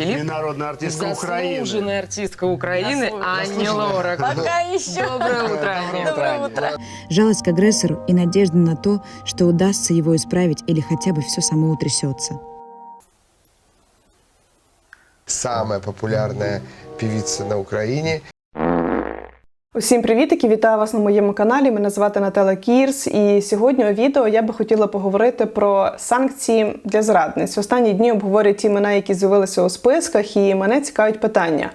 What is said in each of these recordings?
И народная артистка Украины. Заслуженная артистка Украины Аня Заслуженная. Лорак. Пока еще. Доброе утро, Аня. Доброе утро. Жалость к агрессору и надежда на то, что удастся его исправить или хотя бы все само утрясется. самая популярная певица на Украине. Усім привітики! Вітаю вас на моєму каналі. Мене звати Наталя Кірс. І сьогодні у відео я би хотіла поговорити про санкції для зрадниць. Останні дні обговорюють ті імена, які з'явилися у списках, і мене цікавить питання: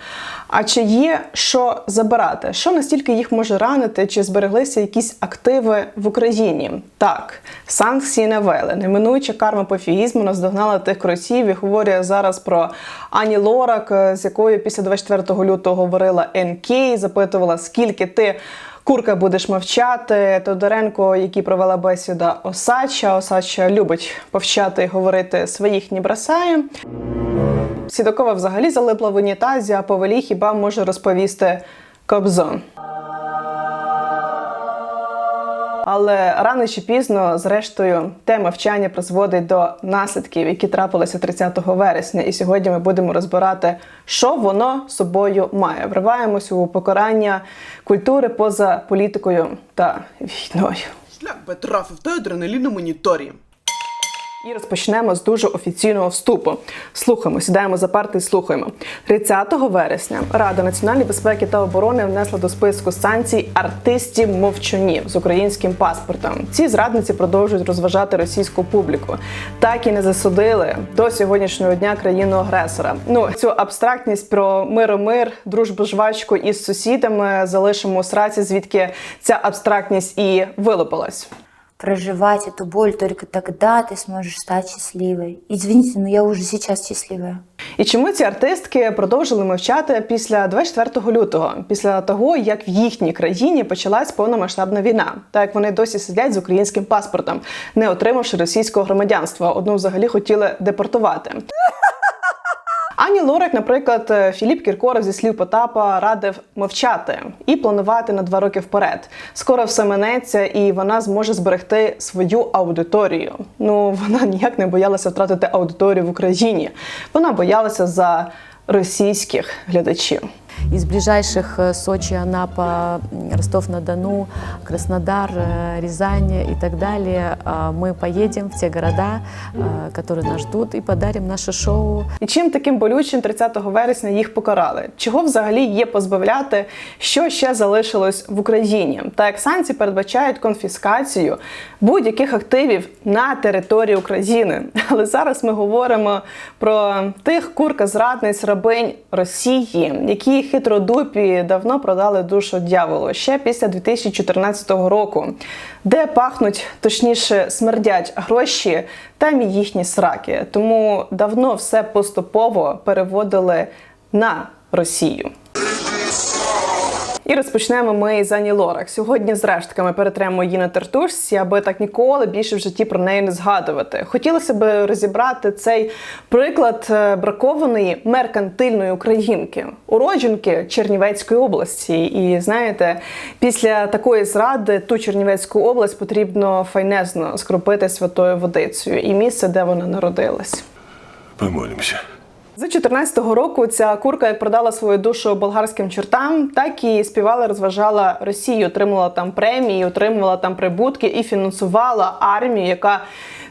а чи є що забирати? Що настільки їх може ранити? Чи збереглися якісь активи в Україні? Так, санкції не ввели. Неминуюча карма пофігізму наздогнала тих кротів і говорю зараз про Ані Лорак, з якою після 24 лютого говорила НК, запитувала, скільки ти. Курка будеш мовчати. Тодоренко, який провела бесіда Осача. Осача любить повчати і говорити своїх не бросає. Сідокова взагалі залипла в унітазі, а повелі хіба може розповісти Кобзон. Але рано чи пізно, зрештою, те мовчання призводить до наслідків, які трапилися 30 вересня. І сьогодні ми будемо розбирати, що воно собою має. Вриваємося у покарання культури поза політикою та війною. Шлях трафив той адреналіну. І розпочнемо з дуже офіційного вступу. Слухаємо, сідаємо за парти і слухаємо. 30 вересня Рада національної безпеки та оборони внесла до списку санкцій артистів мовчунів з українським паспортом. Ці зрадниці продовжують розважати російську публіку. Так і не засудили до сьогоднішнього дня країну агресора. Ну цю абстрактність про мир-мир, дружбу жвачку із сусідами залишимо у сраці, звідки ця абстрактність і вилупилась. Проживать эту боль только тогда ты сможешь стать счастливой. Извините, но я уже сейчас счастливая. І чому ці артистки продовжили мовчати після 24 лютого, після того як в їхній країні почалась повномасштабна війна, так як вони досі сидять з українським паспортом, не отримавши російського громадянства. Одну взагалі хотіли депортувати. Ані Лорак, наприклад, Філіп Кіркоров зі слів Потапа радив мовчати і планувати на два роки вперед. Скоро все минеться, і вона зможе зберегти свою аудиторію. Ну вона ніяк не боялася втратити аудиторію в Україні. Вона боялася за російських глядачів. Из ближайших э, Сочи, Анапа, м, Ростов-на-Дону, Краснодар, э, Рязань и так далее а, мы поедем в те города, э, которые нас ждут, и подарим наше шоу І чим таким болючим 30 вересня їх покарали? Чого взагалі є позбавляти, що ще залишилось в Україні? Так як санкції передбачають конфіскацію будь-яких активів на території України. Але зараз ми говоримо про тих курка зрадниць рабинь Росії, які хитродупі давно продали душу дьяволу ще після 2014 року, де пахнуть, точніше, смердять гроші там і їхні сраки. Тому давно все поступово переводили на Росію. І розпочнемо ми з Ані Лорак. Сьогодні з рештками перетремо її на тертушці, аби так ніколи більше в житті про неї не згадувати. Хотілося б розібрати цей приклад е, бракованої меркантильної українки, уродженки Чернівецької області. І знаєте, після такої зради ту Чернівецьку область потрібно файнезно скропити святою водицею і місце, де вона народилась. Помолимся. З 14-го року ця курка як продала свою душу болгарським чортам, так і співала, розважала Росію, отримувала там премії, отримувала там прибутки і фінансувала армію, яка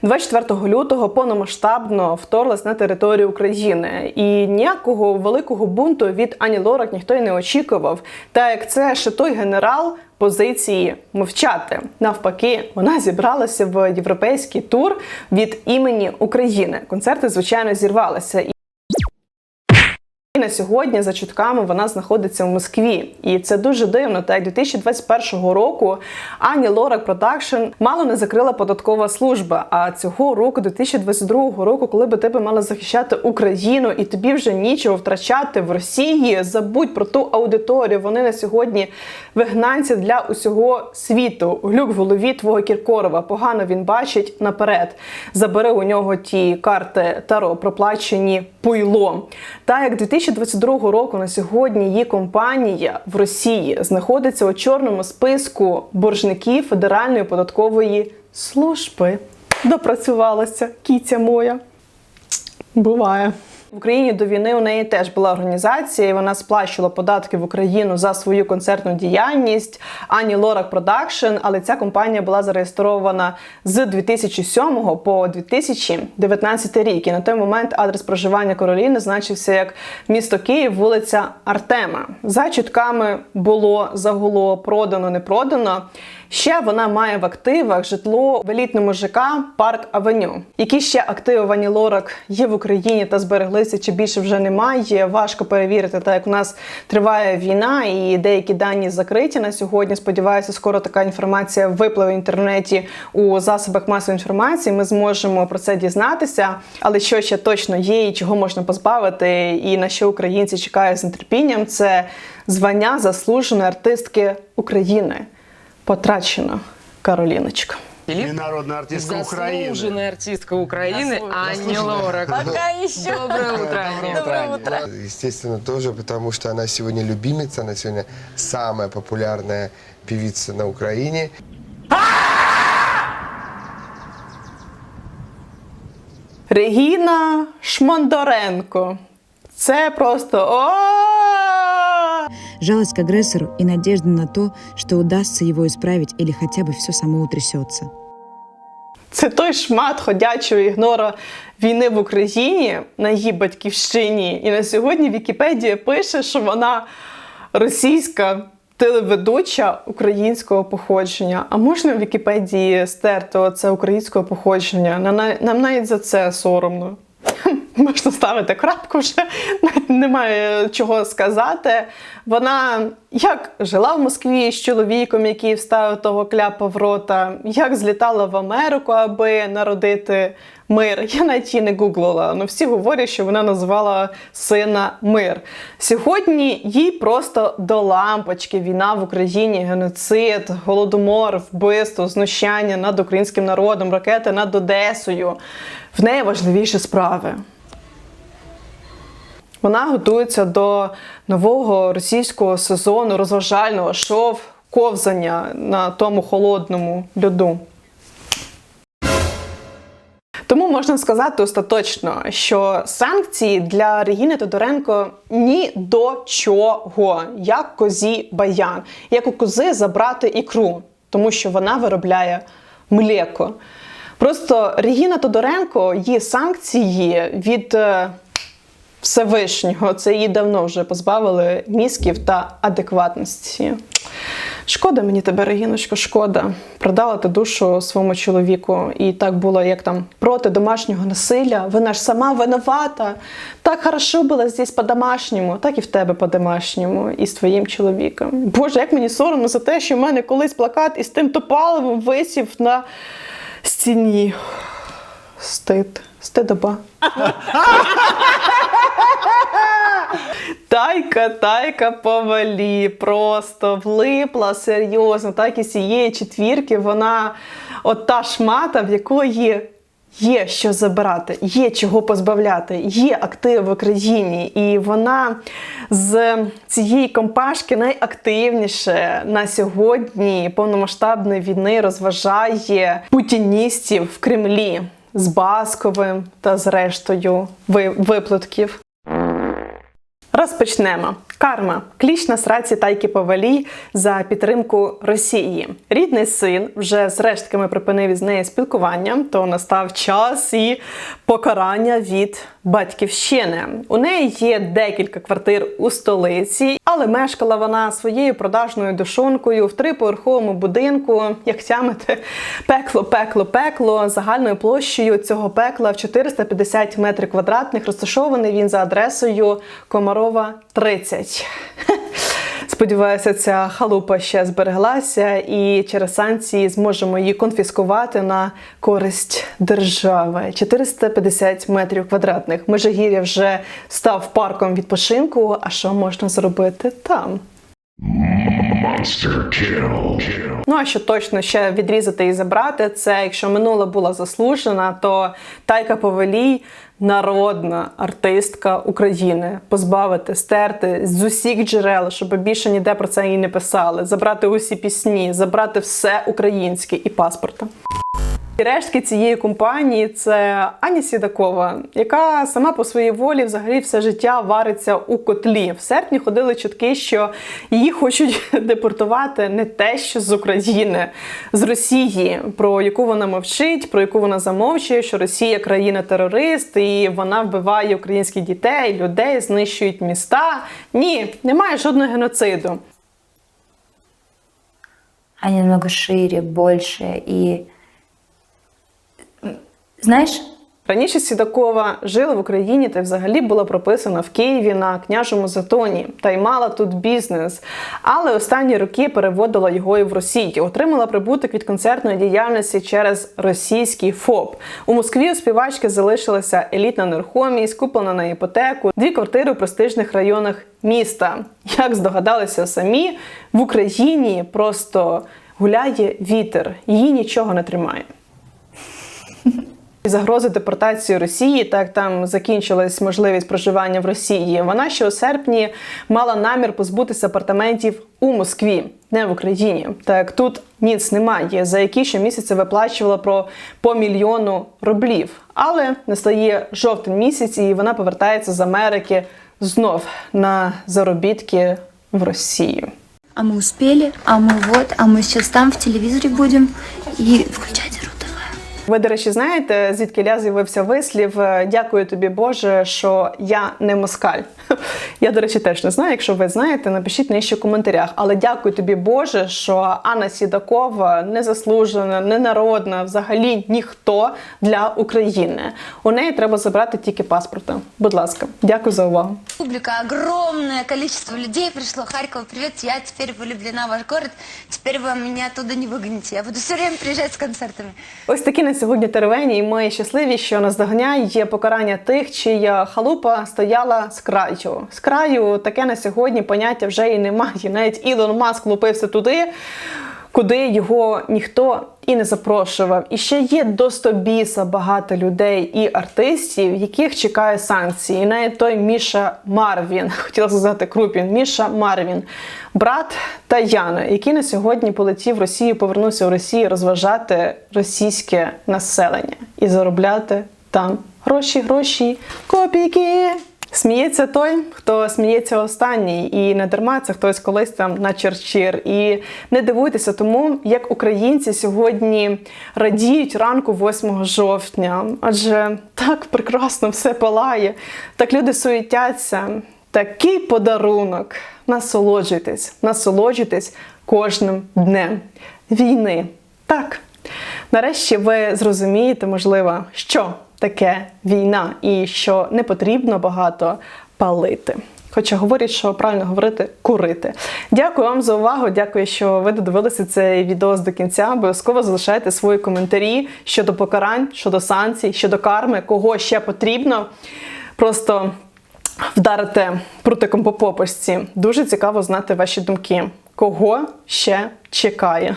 24 лютого повномасштабно вторглась на територію України. І ніякого великого бунту від Ані Лорак ніхто й не очікував. Та як це ще той генерал позиції мовчати. Навпаки, вона зібралася в європейський тур від імені України. Концерти, звичайно, зірвалися. І на сьогодні, за чутками, вона знаходиться в Москві, і це дуже дивно. Так, 2021 року Ані Лорак Продакшн мало не закрила податкова служба. А цього року, 2022 року, коли би тебе мала захищати Україну, і тобі вже нічого втрачати в Росії, забудь про ту аудиторію. Вони на сьогодні вигнанці для усього світу. Глюк в голові твого Кіркорова. Погано він бачить наперед. Забери у нього ті карти Таро, проплачені пуйло. Та як 2022 року на сьогодні її компанія в Росії знаходиться у чорному списку боржників Федеральної податкової служби. Допрацювалася кіця моя. Буває. В Україні до війни у неї теж була організація, і вона сплачувала податки в Україну за свою концертну діяльність Ані Лорак Продакшн, але ця компанія була зареєстрована з 2007 по 2019 рік. І на той момент адрес проживання Кароліни значився як місто Київ, вулиця Артема. За чутками було загуло продано, не продано. Ще вона має в активах житло в елітному ЖК Парк Авеню. Які ще активи Вані Лорак є в Україні та збереглися, чи більше вже немає. Важко перевірити, так як у нас триває війна і деякі дані закриті на сьогодні. Сподіваюся, скоро така інформація випливе в інтернеті у засобах масової інформації. Ми зможемо про це дізнатися. Але що ще точно є, і чого можна позбавити, і на що українці чекають з нетерпінням, це звання заслуженої артистки України. Потрачено Кароліночка. И народная артистка Украины. Заслуженная артистка Украины Аня Лорак. Пока еще. Доброе утро, Аня. Доброе утро. Естественно, тоже, потому что она сегодня любимица, она сегодня самая популярная певица на Украине. Регіна Шмондоренко. Це просто о Жалость к агрессору и надежда на то, что удастся его исправить или хотя бы все само утрясется. Це той шмат ходячого ігнора війни в Україні на її батьківщині. І на сьогодні Вікіпедія пише, що вона російська телеведуча українського походження. А можна в Вікіпедії стерти оце українського походження? Нам навіть за це соромно. Можна ставити крапку вже, навіть немає чого сказати. Вона як жила в Москві з чоловіком, який вставив того кляпа в рота, як злітала в Америку, аби народити мир. Я навіть її не гуглила. але всі говорять, що вона назвала сина мир. Сьогодні їй просто до лампочки війна в Україні, геноцид, голодомор, вбивство, знущання над українським народом, ракети над Одесою. В неї важливіші справи. Вона готується до нового російського сезону розважального шоу ковзання на тому холодному льоду. Тому можна сказати остаточно, що санкції для Регіни Тодоренко ні до чого, як козі баян, як у кози забрати ікру, тому що вона виробляє млеко. Просто Регіна Тодоренко є санкції від е, Всевишнього. Це її давно вже позбавили мізків та адекватності. Шкода мені тебе, Регіночко, шкода. Продала ти душу своєму чоловіку. І так було, як там проти домашнього насилля. Вона ж сама винувата. Так хорошо було здесь по-домашньому, так і в тебе по-домашньому, і з твоїм чоловіком. Боже, як мені соромно за те, що в мене колись плакат із тим топаливом висів на стіні. Стид, стидоба. Тайка, тайка повалі, просто влипла серйозно. Так і цієї четвірки вона от та шмата, в якої є що забирати, є чого позбавляти, є актив в Україні. І вона з цієї компашки найактивніше на сьогодні повномасштабної війни розважає путіністів в Кремлі з Басковим та з рештою ви- виплатків. Розпочнемо. Карма. Кліч на сраці Тайки Повалій за підтримку Росії. Рідний син вже з рештками припинив із нею спілкування, то настав час і покарання від батьківщини. У неї є декілька квартир у столиці, але мешкала вона своєю продажною душонкою в триповерховому будинку, як тямите, пекло, пекло, пекло. Загальною площею цього пекла в 450 метрів квадратних розташований він за адресою Комарова 30. Сподіваюся, ця халупа ще збереглася, і через санкції зможемо її конфіскувати на користь держави. 450 метрів квадратних. Межигір'я вже став парком відпочинку. А що можна зробити там? Ну а що точно ще відрізати і забрати, це якщо минула була заслужена, то Тайка Повелій народна артистка України. Позбавити, стерти з усіх джерел, щоб більше ніде про це і не писали, забрати усі пісні, забрати все українське і паспорта. І рештки цієї компанії це Аня Сідакова, яка сама по своїй волі взагалі все життя вариться у котлі. В серпні ходили чутки, що її хочуть депортувати не те, що з України, з Росії, про яку вона мовчить, про яку вона замовчує, що Росія країна-терорист, і вона вбиває українських дітей, людей, знищують міста. Ні, немає жодного геноциду. Они намного шире, больше и... м, Знаешь, Раніше Сідакова жила в Україні та взагалі була прописана в Києві на княжому затоні та й мала тут бізнес. Але останні роки переводила його і в Росію. Отримала прибуток від концертної діяльності через російський ФОП. У Москві у співачки залишилася елітна нерухомість, куплена на іпотеку, дві квартири у престижних районах міста. Як здогадалися самі, в Україні просто гуляє вітер, її нічого не тримає. Загрози депортації Росії, так там закінчилась можливість проживання в Росії. Вона ще у серпні мала намір позбутися апартаментів у Москві, не в Україні. Так тут ніц немає, за які щомісяця виплачувала про по мільйону рублів. Але настає жовтень місяць, і вона повертається з Америки знов на заробітки в Росію. а мы успели, а мы вот, а мы сейчас там в телевизоре будем и включайте РУ-ТВ. Ви, до речі, знаєте, звідки ля з'явився вислів е, Дякую тобі, Боже, що я не москаль. Я, до речі, теж не знаю. Якщо ви знаєте, напишіть нижче в коментарях. Але дякую тобі, Боже, що Анна Сідакова незаслужена, ненародна, взагалі ніхто для України. У неї треба забрати тільки паспорта. Будь ласка, дякую за увагу. Публика, огромное количество людей пришло. Харьков, привет, я теперь влюблена в ваш город. Теперь вы меня оттуда не выгоните. Я буду все время приезжать с концертами. Ось такі сьогодні теревені, і ми щасливі, що наздоганяє покарання тих, чия халупа стояла з краю. З краю таке на сьогодні поняття вже і немає. Навіть Ілон Маск лупився туди, куди його ніхто і не запрошував. І ще є до стобіса багато людей і артистів, яких чекає санкції. І навіть той Міша Марвін, хотіла сказати Крупін, Міша Марвін, брат Таяни, який на сьогодні полетів в Росію, повернувся в Росію розважати російське населення і заробляти там гроші, гроші, копійки. Сміється той, хто сміється останній, і не дарма це хтось колись там на черчир. І не дивуйтеся тому, як українці сьогодні радіють ранку 8 жовтня, адже так прекрасно все палає, так люди суетяться. Такий подарунок. Насолоджуйтесь, насолоджуйтесь кожним днем війни. Так. Нарешті ви зрозумієте, можливо, що таке війна і що не потрібно багато палити. Хоча говорять, що правильно говорити курити. Дякую вам за увагу. Дякую, що ви додивилися цей відео до кінця. Обов'язково залишайте свої коментарі щодо покарань, щодо санкцій, щодо карми, кого ще потрібно. Просто вдарите прутиком по попочці. Дуже цікаво знати ваші думки. Кого ще чекає?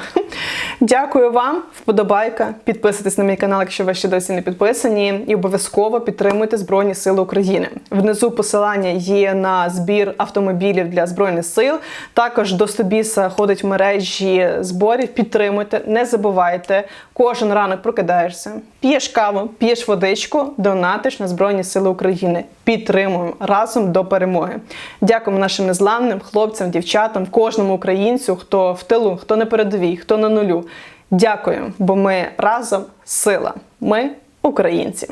Дякую вам, вподобайка. Підписуйтесь на мій канал, якщо ви ще досі не підписані, і обов'язково підтримуйте Збройні Сили України. Внизу посилання є на збір автомобілів для збройних сил. Також до Стобіса ходить в мережі зборів. Підтримуйте, не забувайте. Кожен ранок прокидаєшся, п'єш каву, п'єш водичку, донатиш на Збройні Сили України. Підтримуємо разом до перемоги. Дякуємо нашим незламним хлопцям, дівчатам, кожному українцю, хто в тилу, хто на передовій, хто на нулю. Дякую, бо ми разом сила. Ми українці.